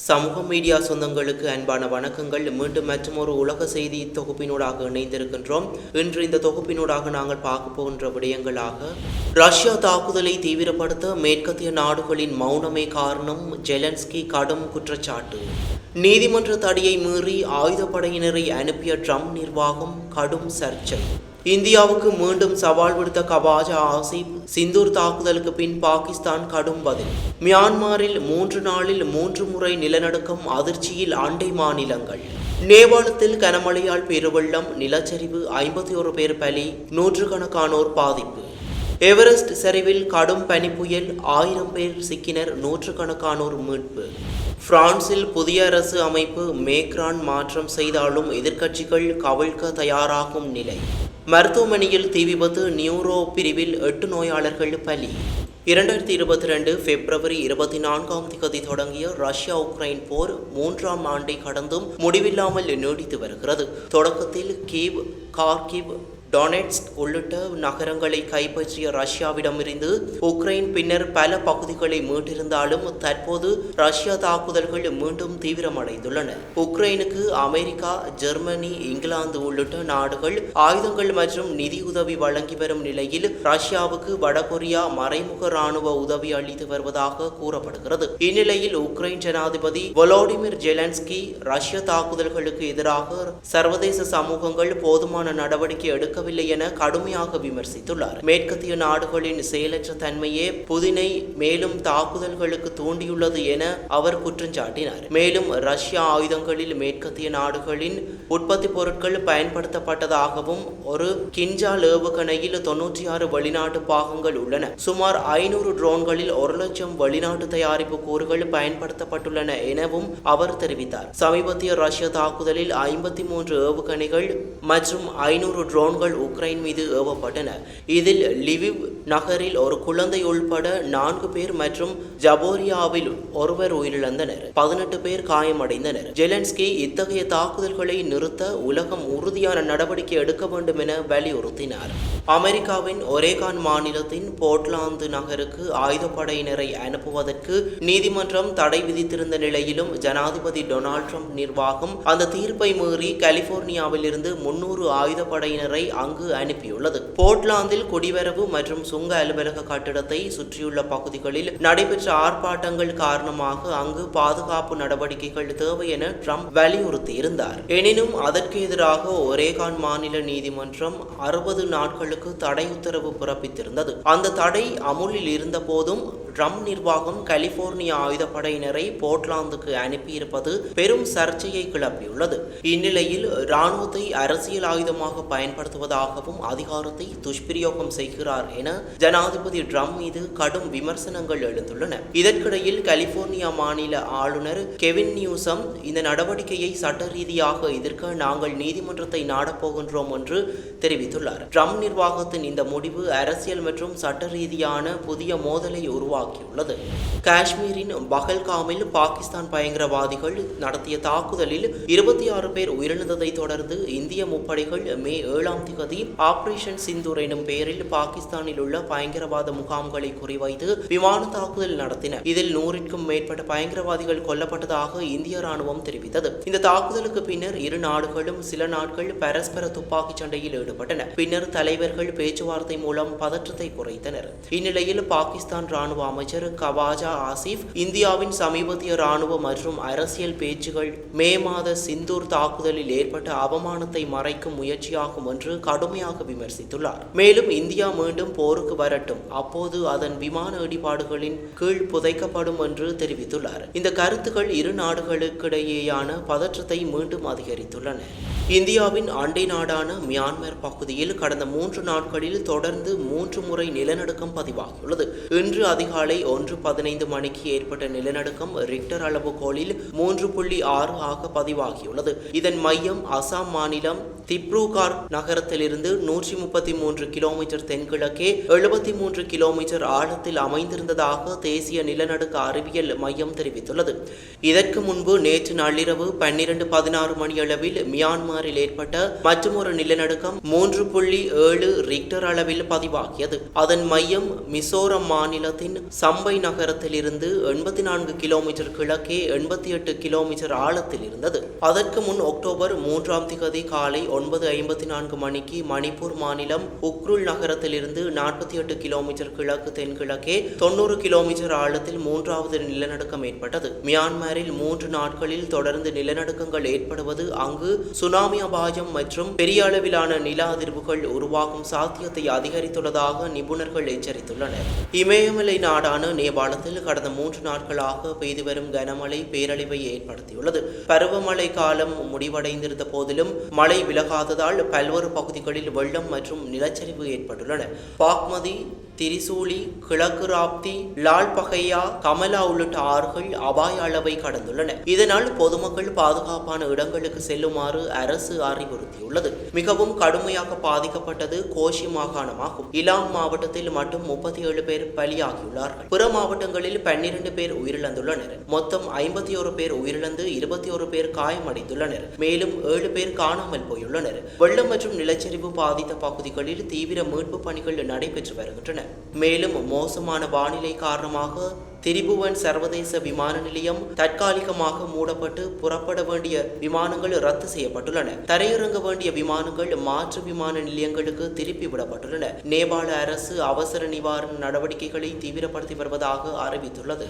சமூக மீடியா சொந்தங்களுக்கு அன்பான வணக்கங்கள். மீண்டும் மற்றொரு உலக செய்தி தொகுப்பினூடாக இணைந்திருக்கின்றோம். இன்று இந்த தொகுப்பினூடாக நாங்கள் பார்க்க போகின்ற விடயங்களாக ரஷ்யா தாக்குதலை தீவிரப்படுத்த மேற்கத்திய நாடுகளின் மௌனமே காரணம் ஜெலன்ஸ்கி கடும் குற்றச்சாட்டு. நீதிமன்ற தடையை மீறி ஆயுதப்படையினரை அனுப்பிய ட்ரம்ப் நிர்வாகம் கடும் சர்ச்சை. இந்தியாவுக்கு மீண்டும் சவால் விடுத்த கவாஜா ஆசிப் சிந்தூர் தாக்குதலுக்கு பின் பாகிஸ்தான் கடும் பதில். மியான்மரில் மூன்று நாளில் மூன்று முறை நிலநடுக்கம் அதிர்ச்சியில் அண்டை மாநிலங்கள். நேபாளத்தில் கனமழையால் பெருவெள்ளம் நிலச்சரிவு ஐம்பத்தி ஒரு பேர் பலி நூற்றுக்கணக்கானோர் பாதிப்பு. எவரெஸ்ட் சரிவில் கடும் பனிப்புயல் ஆயிரம் பேர் சிக்கினர் நூற்றுக்கணக்கானோர் மீட்பு. பிரான்சில் புதிய அரசு அமைப்பு மேக்ரான் மாற்றம் செய்தாலும் எதிர்க்கட்சிகள் கவிழ்க்க தயாராகும் நிலை. மருத்துவமனையில் தீ விபத்து நியூரோ பிரிவில் எட்டு நோயாளர்கள் பலி. இரண்டாயிரத்தி இருபத்தி ரெண்டு பிப்ரவரி இருபத்தி நான்காம் திகதி தொடங்கிய ரஷ்யா உக்ரைன் போர் மூன்றாம் ஆண்டை கடந்தும் முடிவில்லாமல் நீடித்து வருகிறது. தொடக்கத்தில் கீவ் கார்கிவ் டொனெட்ஸ்க் உள்ளிட்ட நகரங்களை கைப்பற்றிய ரஷ்யாவிடமிருந்து உக்ரைன் பின்னர் பல பகுதிகளை மீட்டிருந்தாலும் தற்போது ரஷ்யா தாக்குதல்கள் மீண்டும் தீவிரமடைந்துள்ளன. உக்ரைனுக்கு அமெரிக்கா ஜெர்மனி இங்கிலாந்து உள்ளிட்ட நாடுகள் ஆயுதங்கள் மற்றும் நிதியுதவி வழங்கி வரும் நிலையில் ரஷ்யாவுக்கு வடகொரியா மறைமுக ராணுவ உதவி அளித்து வருவதாக கூறப்படுகிறது. இந்நிலையில் உக்ரைன் ஜனாதிபதி வொலோடிமிர் ஜெலன்ஸ்கி ரஷ்ய தாக்குதல்களுக்கு எதிராக சர்வதேச சமூகங்கள் போதுமான நடவடிக்கை எடுக்க நடக்கவில்லை என கடுமையாக விமர்சித்துள்ளார். மேற்கத்திய நாடுகளின் செயலற்ற தன்மையே புதினை மேலும் தாக்குதல்களுக்கு தூண்டியுள்ளது என அவர் குற்றம் சாட்டினார். மேலும் ரஷ்ய ஆயுதங்களில் மேற்கத்திய நாடுகளின் உற்பத்தி பொருட்கள் பயன்படுத்தப்பட்டதாகவும் ஒரு கிஞ்சால் ஏவுகணையில் தொன்னூற்றி ஆறு வெளிநாட்டு பாகங்கள் உள்ளன. சுமார் ஐநூறு ட்ரோன்களில் ஒரு லட்சம் வெளிநாட்டு தயாரிப்பு கூறுகள் பயன்படுத்தப்பட்டுள்ளன எனவும் அவர் தெரிவித்தார். சமீபத்திய ரஷ்ய தாக்குதலில் ஐம்பத்தி மூன்று ஏவுகணைகள் மற்றும் ஐநூறு ட்ரோன்கள் உக்ரைன் மீது ஏவப்பட்டன இதில் லிவிவ் நகரில் ஒரு குழந்தை உள்பட நான்கு பேர் மற்றும் ஜபோரியாவில் ஒருவர் உயிரிழந்தனர். பதினெட்டு பேர் காயமடைந்தனர். ஜெலன்ஸ்கி இத்தகைய தாக்குதல்களை நிறுத்த உலகம் உறுதியான நடவடிக்கை எடுக்க வேண்டும் என வலியுறுத்தினார். அமெரிக்காவின் ஒரேகான் மாநிலத்தின் போர்ட்லாந்து நகருக்கு ஆயுதப்படையினரை அனுப்புவதற்கு நீதிமன்றம் தடை விதித்திருந்த நிலையிலும் ஜனாதிபதி டொனால்ட் ட்ரம்ப் நிர்வாகம் அந்த தீர்ப்பை மீறி கலிபோர்னியாவில் இருந்து முன்னூறு ஆயுதப்படையினரை அங்கு அனுப்பியுள்ளது. போர்ட்லாந்தில் குடிவரவு மற்றும் சுங்க அலுவலக கட்டிடத்தை சுற்றியுள்ள பகுதிகளில் நடைபெற்ற ஆர்ப்பாட்டங்கள் காரணமாக அங்கு பாதுகாப்பு நடவடிக்கைகள் தேவை என ட்ரம்ப் வலியுறுத்தியிருந்தார். எனினும் அதற்கு எதிராக ஒரேகான் மாநில நீதிமன்றம் அறுபது நாட்களுக்கு தடை உத்தரவு பிறப்பித்திருந்தது. அந்த தடை அமுலில் இருந்த போதும் ட்ரம்ப் நிர்வாகம் கலிபோர்னியா ஆயுதப்படையினரை போர்ட்லாந்துக்கு அனுப்பியிருப்பது பெரும் சர்ச்சையை கிளப்பியுள்ளது. இந்நிலையில் இராணுவத்தை அரசியல் ஆயுதமாக பயன்படுத்துவதாகவும் அதிகாரத்தை துஷ்பிரயோகம் செய்கிறார் என ஜனாதிபதி ட்ரம்ப் மீது கடும் விமர்சனங்கள் எழுந்துள்ளன. இதற்கிடையில் கலிபோர்னியா மாநில ஆளுநர் கெவின் நியூசம் இந்த நடவடிக்கையை சட்ட ரீதியாக எதிர்க்க நாங்கள் நீதிமன்றத்தை நாடப்போகின்றோம் என்று தெரிவித்துள்ளார். ட்ரம்ப் நிர்வாகத்தின் இந்த முடிவு அரசியல் மற்றும் சட்ட ரீதியான புதிய மோதலை உருவாக்கியுள்ளது. காஷ்மீரின் பகல்காமில் பாகிஸ்தான் பயங்கரவாதிகள் நடத்திய தாக்குதலில் இருபத்தி ஆறு பேர் உயிரிழந்ததை தொடர்ந்து இந்திய முப்படைகள் மே ஏழாம் திகதி ஆபரேஷன் சிந்தூர் எனும் பெயரில் பாகிஸ்தானில் உள்ள பயங்கரவாத முகாம்களை குறிவைத்து விமான தாக்குதல் நடத்தின. இதில் நூறிற்கும் மேற்பட்ட பயங்கரவாதிகள் கொல்லப்பட்டதாக இந்திய ராணுவம் தெரிவித்தது. இந்த தாக்குதலுக்கு பின்னர் இரு நாடுகளும் சில நாட்கள் பரஸ்பர துப்பாக்கிச் சண்டையில் ஈடுபட்டன. பின்னர் தலைவர்கள் பேச்சுவார்த்தை மூலம் பதற்றத்தை குறைத்தனர். இந்நிலையில் பாகிஸ்தான் ராணுவ அமைச்சர் கவாஜா ஆசிப் இந்தியாவின் சமீபத்திய ராணுவ மற்றும் அரசியல் பேச்சுகள் மே மாத சிந்தூர் தாக்குதலில் ஏற்பட்ட அவமானத்தை மறைக்கும் முயற்சியாகும் என்று கடுமையாக விமர்சித்துள்ளார். மேலும் இந்தியா மீண்டும் போருக்கு வரட்டும் அப்போது அதன் விமான இடிபாடுகளின் கீழ் புதைக்கப்படும் என்று தெரிவித்துள்ளார். இந்த கருத்துக்கள் இரு நாடுகளுக்கிடையேயான பதற்றத்தை மீண்டும் அதிகரித்துள்ளன. இந்தியாவின் அண்டை நாடான மியான்மர் பகுதியில் கடந்த மூன்று நாட்களில் தொடர்ந்து மூன்று முறை நிலநடுக்கம் பதிவாகியுள்ளது. இன்று அதிகாலை காலை ஒன்று பதினைந்து மணிக்கு ஏற்பட்ட நிலநடுக்கம் ரிக்டர் அளவுகோலில் மூன்று புள்ளி ஆறு ஆக பதிவாகியுள்ளது. இதன் மையம் அசாம் மாநிலம் திப்ரூகார் நகரத்திலிருந்து நூற்றி முப்பத்தி மூன்று கிலோமீட்டர் தென்கிழக்கே எழுபத்தி மூன்று கிலோமீட்டர் ஆழத்தில் அமைந்திருந்ததாக தேசிய நிலநடுக்க அறிவியல் மையம் தெரிவித்துள்ளது. இதற்கு முன்பு நேற்று நள்ளிரவு பன்னிரண்டு பதினாறு மணியளவில் மியான்மரில் ஏற்பட்ட மற்றொரு நிலநடுக்கம் மூன்று புள்ளி ஏழு ரிக்டர் அளவில் பதிவாகியது. அதன் மையம் மிசோரம் மாநிலத்தின் சம்பை நகரத்திலிருந்து எண்பத்தி நான்கு கிலோமீட்டர் கிழக்கே எண்பத்தி எட்டு கிலோமீட்டர் ஆழத்தில் இருந்தது. அதற்கு முன் அக்டோபர் மூன்றாம் திகதி காலை ஒன்பது ஐம்பத்தி நான்கு மணிக்கு மணிப்பூர் மாநிலம் உக்ருல் நகரத்திலிருந்து நாற்பத்தி எட்டு கிலோமீட்டர் கிழக்கு தென்கிழக்கே தொண்ணூறு கிலோமீட்டர் ஆழத்தில் மூன்றாவது நிலநடுக்கம் ஏற்பட்டது. மியான்மரில் மூன்று நாட்களில் தொடர்ந்து நிலநடுக்கங்கள் ஏற்படுவது அங்கு சுனாமி அபாயம் மற்றும் பெரிய அளவிலான நில அதிர்வுகள் உருவாகும் சாத்தியத்தை அதிகரித்துள்ளதாக நிபுணர்கள் எச்சரித்துள்ளனர். இமயமலை நாடான நேபாளத்தில் கடந்த மூன்று நாட்களாக பெய்து வரும் கனமழை பேரழிவை ஏற்படுத்தியுள்ளது. பருவமழை காலம் முடிவடைந்திருந்த போதிலும் மழை விலகாததால் பல்வேறு பகுதிகளில் வெள்ளம் மற்றும் நிலச்சரிவு ஏற்பட்டுள்ளன. பாக்மதி திரிசூலி கிழக்கு ராப்தி லால் பகையா கமலா உள்ளிட்ட ஆறுகள் அபாய அளவை கடந்துள்ளன. இதனால் பொதுமக்கள் பாதுகாப்பான இடங்களுக்கு செல்லுமாறு அரசு அறிவுறுத்தியுள்ளது. மிகவும் கடுமையாக பாதிக்கப்பட்டது கோஷி மாகாணமாகும். இலாம் மாவட்டத்தில் மட்டும் முப்பத்தி ஏழு பேர் பலியாகியுள்ளார்கள். பிற மாவட்டங்களில் பன்னிரண்டு பேர் உயிரிழந்துள்ளனர். மொத்தம் ஐம்பத்தி ஒரு பேர் உயிரிழந்து இருபத்தி ஒரு பேர் காயமடைந்துள்ளனர். மேலும் ஏழு பேர் காணாமல் போயுள்ளனர். வெள்ளம் மற்றும் நிலச்சரிவு பாதித்த பகுதிகளில் தீவிர மீட்பு பணிகள் நடைபெற்று வருகின்றன. மேலும் மோசமான வானிலை காரணமாக திரிபுவன் சர்வதேச விமான நிலையம் தற்காலிகமாக மூடப்பட்டு புறப்பட வேண்டிய விமானங்கள் ரத்து செய்யப்பட்டுள்ளன. தரையிறங்க வேண்டிய விமானங்கள் மாற்று விமான நிலையங்களுக்கு திருப்பி விடப்பட்டுள்ளன. நேபாள அரசு அவசர நிவாரண நடவடிக்கைகளை தீவிரப்படுத்தி வருவதாக அறிவித்துள்ளது.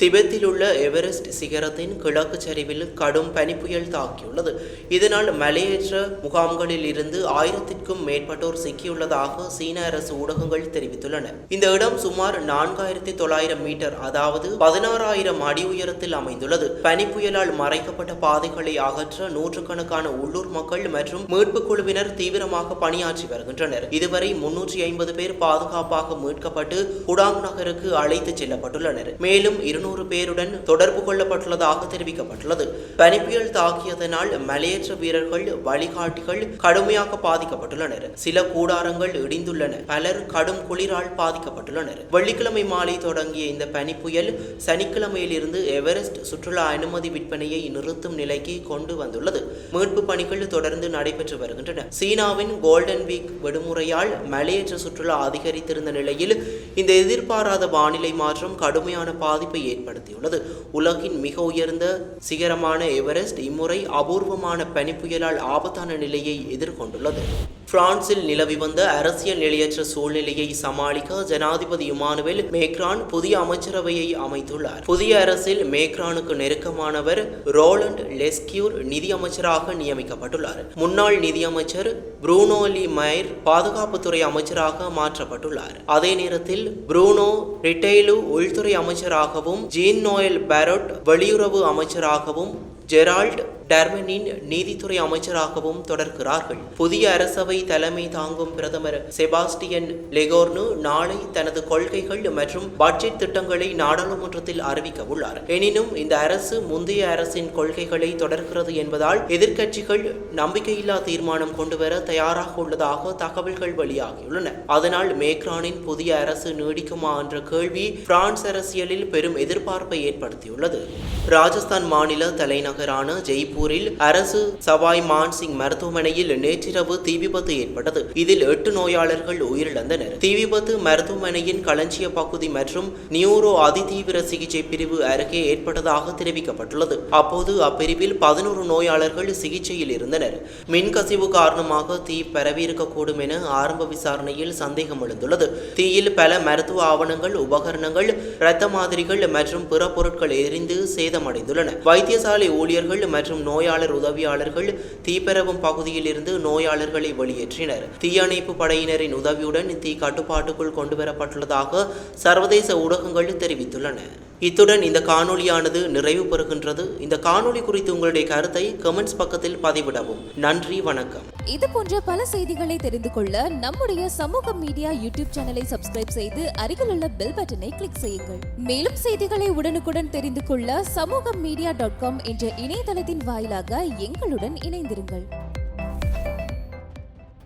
திபெத்தில் உள்ள எவரெஸ்ட் சிகரத்தின் கிழக்கு சரிவில் கடும் பனிப்புயல் தாக்கியுள்ளது. இதனால் மலையேற்ற முகாம்களில் இருந்து ஆயிரத்திற்கும் மேற்பட்டோர் சிக்கியுள்ளதாக சீன அரசு ஊடகங்கள் தெரிவித்துள்ளன. இந்த இடம் சுமார் நான்காயிரத்தி தொள்ளாயிரம் மீட்டர் அதாவது பதினாறாயிரம் அடி உயரத்தில் அமைந்துள்ளது. பனிப்புயலால் மறைக்கப்பட்ட பாதைகளை அகற்ற நூற்றுக்கணக்கான உள்ளூர் மக்கள் மற்றும் மீட்புக் குழுவினர் தீவிரமாக பணியாற்றி வருகின்றனர். இதுவரை முன்னூற்றி ஐம்பது பேர் பாதுகாப்பாக மீட்கப்பட்டு குடாங் நகருக்கு அழைத்துச் செல்லப்பட்டுள்ளனர். மேலும் இருநூறு பேருடன் தொடர்பு கொள்ளப்பட்டுள்ளதாக தெரிவிக்கப்பட்டுள்ளது. பனிப்புயல் தாக்கியதனால் மலையேற்ற வீரர்கள் வழிகாட்டிகள் கடுமையாக பாதிக்கப்பட்டுள்ளனர். சில கூடாரங்கள் இடிந்துள்ளன. பலர் கடும் குளிரால் பாதிக்கப்பட்டுள்ளனர். வெள்ளிக்கிழமை மாலை தொடங்கிய இந்த புயல் சனிக்கிழமையிலிருந்து எவரெஸ்ட் சுற்றுலா அனுமதி விற்பனையை நிறுத்தும் நிலைக்கு கொண்டு வந்துள்ளது. மீட்பு பணிகள் தொடர்ந்து நடைபெற்று வருகின்றன. சீனாவின் கோல்டன் வீக் விடுமுறையால் மலையேற்ற சுற்றுலா அதிகரித்திருந்த நிலையில் இந்த எதிர்பாராத வானிலை மாற்றம் கடுமையான பாதிப்பை ஏற்படுத்தியுள்ளது. உலகின் மிக உயர்ந்த சிகரமான எவரெஸ்ட் இம்முறை அபூர்வமான பனிப்புயலால் ஆபத்தான நிலையை எதிர்கொண்டுள்ளது. பிரான்சில் நிலவி வந்த அரசியல் நிலையற்ற சூழ்நிலையை சமாளிக்க ஜனாதிபதி இமானுவேல் மேக்ரான் புதிய அமைச்சரவையை அமைத்துள்ளார். புதிய அரசில் மேக்ரானுக்கு நெருக்கமானவர் ரோலண்ட் லெஸ்கியூர் நிதியமைச்சராக நியமிக்கப்பட்டுள்ளார். முன்னாள் நிதியமைச்சர் புரூனோலி மைர் மயர் பாதுகாப்புத்துறை அமைச்சராக மாற்றப்பட்டுள்ளார். அதே நேரத்தில் புரூனோ ரிட்டைலு உள்துறை அமைச்சராகவும் ஜீன் நோயல் பேரட் வெளியுறவு அமைச்சராகவும் ஜெரால்ட் டர்மனின் நீதித்துறை அமைச்சராகவும் தொடர்கிறார்கள். புதிய அரசவை தலைமை தாங்கும் பிரதமர் செபாஸ்டியன் லெகோர்னு நாளை தனது கொள்கைகள் மற்றும் பட்ஜெட் திட்டங்களை நாடாளுமன்றத்தில் அறிவிக்க உள்ளார். எனினும் இந்த அரசு முந்தைய அரசின் கொள்கைகளை தொடர்கிறது என்பதால் எதிர்க்கட்சிகள் நம்பிக்கையில்லா தீர்மானம் கொண்டுவர தயாராக உள்ளதாக தகவல்கள் வெளியாகியுள்ளன. அதனால் மேக்ரானின் புதிய அரசு நீடிக்குமா என்ற கேள்வி பிரான்ஸ் அரசியலில் பெரும் எதிர்பார்ப்பை ஏற்படுத்தியுள்ளது. ராஜஸ்தான் மாநில தலைநகரான ஜெய்ப்பூர் ஜெய்ப்பூரில் அரசு சவாய் மான்சிங் மருத்துவமனையில் நேற்றிரவு தீ விபத்து ஏற்பட்டது. இதில் எட்டு நோயாளர்கள் உயிரிழந்தனர். தீ விபத்து மருத்துவமனையின் களஞ்சிய பகுதி மற்றும் நியூரோ அதிதீவிர சிகிச்சை பிரிவு அருகே ஏற்பட்டதாக தெரிவிக்கப்பட்டுள்ளது. அப்போது அப்பிரிவில் பதினோரு நோயாளர்கள் சிகிச்சையில் இருந்தனர். மின்கசிவு காரணமாக தீ பரவியிருக்கக்கூடும் என ஆரம்ப விசாரணையில் சந்தேகம் எழுந்துள்ளது. தீயில் பல மருத்துவ ஆவணங்கள் உபகரணங்கள் இரத்த மாதிரிகள் மற்றும் பிற பொருட்கள் எரிந்து சேதமடைந்துள்ளன. வைத்தியசாலை ஊழியர்கள் மற்றும் நோயாளர் உதவியாளர்கள் தீப்பரவும் பகுதியில் இருந்து நோயாளர்களை வெளியேற்றினர். தீயணைப்பு படையினரின் உதவியுடன் தீ கட்டுப்பாட்டுக்குள் கொண்டுவரப்பட்டுள்ளதாக சர்வதேச ஊடகங்கள் தெரிவித்துள்ளன. இத்துடன் இந்த காணொளியானது நிறைவு பெறுகின்றது. இந்த காணொளி குறித்து உங்களுடைய கருத்தை கமெண்ட்ஸ் பக்கத்தில் பதிவிடவும். நன்றி வணக்கம். இது போன்ற பல செய்திகளை தெரிந்து கொள்ள நம்முடைய சமூக மீடியா யூடியூப் சேனலை சப்ஸ்கிரைப் செய்து அருகில் உள்ள பெல் பட்டனை கிளிக் செய்யுங்கள். மேலும் செய்திகளை உடனுக்குடன் தெரிந்து கொள்ள சமூக மீடியா டாட் காம் என்ற இணையதளத்தின் வாயிலாக எங்களுடன் இணைந்திருங்கள்.